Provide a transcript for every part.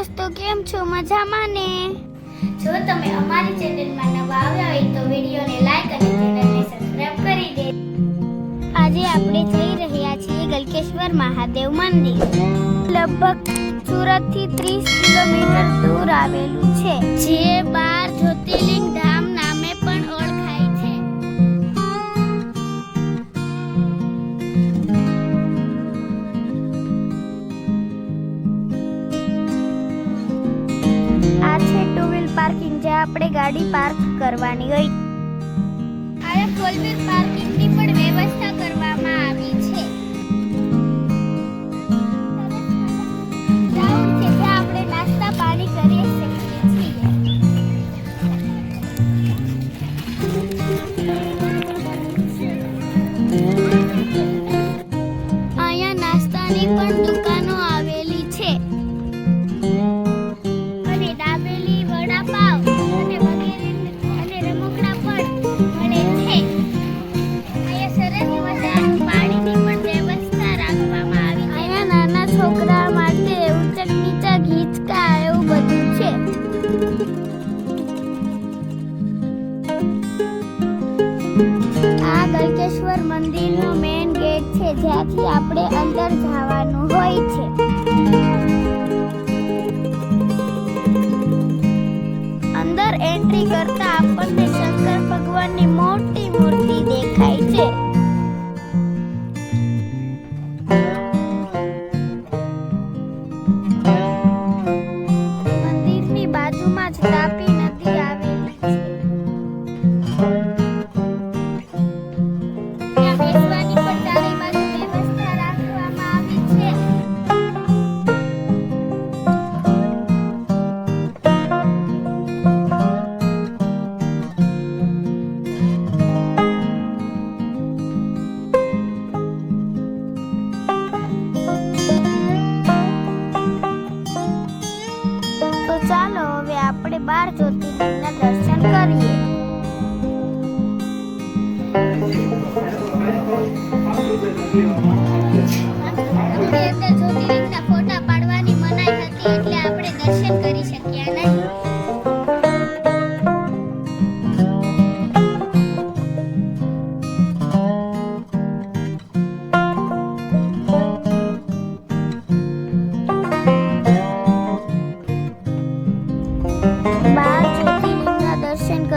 દોસ્તો, કેમ છો? મજામાં ને? જો તમે અમારી ચેનલમાં નવા આવ્યા હોય તો વિડીયોને લાઈક અને ચેનલને સબસ્ક્રાઇબ કરી દે. આજે આપણે જઈ રહ્યા છીએ ગલકેશ્વર મહાદેવ મંદિર. લગભગ સુરતથી 30 કિલોમીટર દૂર આવેલું છે. જે બાર આપણે ગાડી પાર્ક કરવાની હોય. આ ફોર વ્હીલ પાર્કિંગની પણ વ્યવસ્થા કરવામાં આવી. ગલકેશ્વર મંદિરનો મેઇન ગેટ છે, જ્યાંથી આપણે અંદર જવાનું હોય છે. અંદર એન્ટ્રી કરતા આપણને આપણે બાર જ્યોતિર્લિંગના દર્શન કરીએ. જ્યોતિર્લિંગના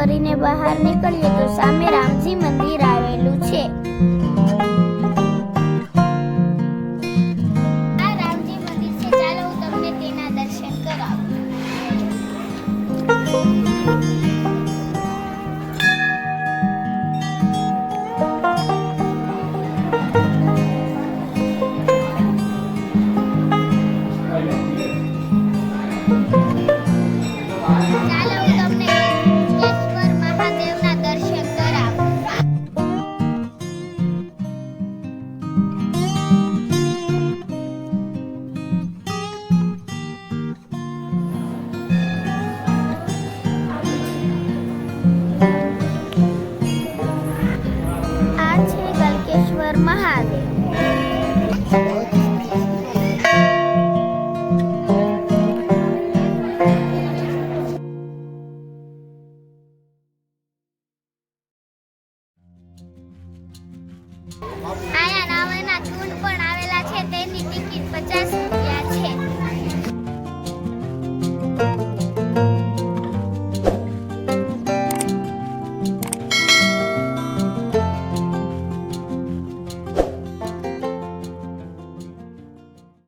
કરીને બહાર નીકળીએ તો સામે રામજી મંદિર આવેલું છે. આયા નાવાના ચૂંડ પણ આવેલા છે તેની ટિકિટ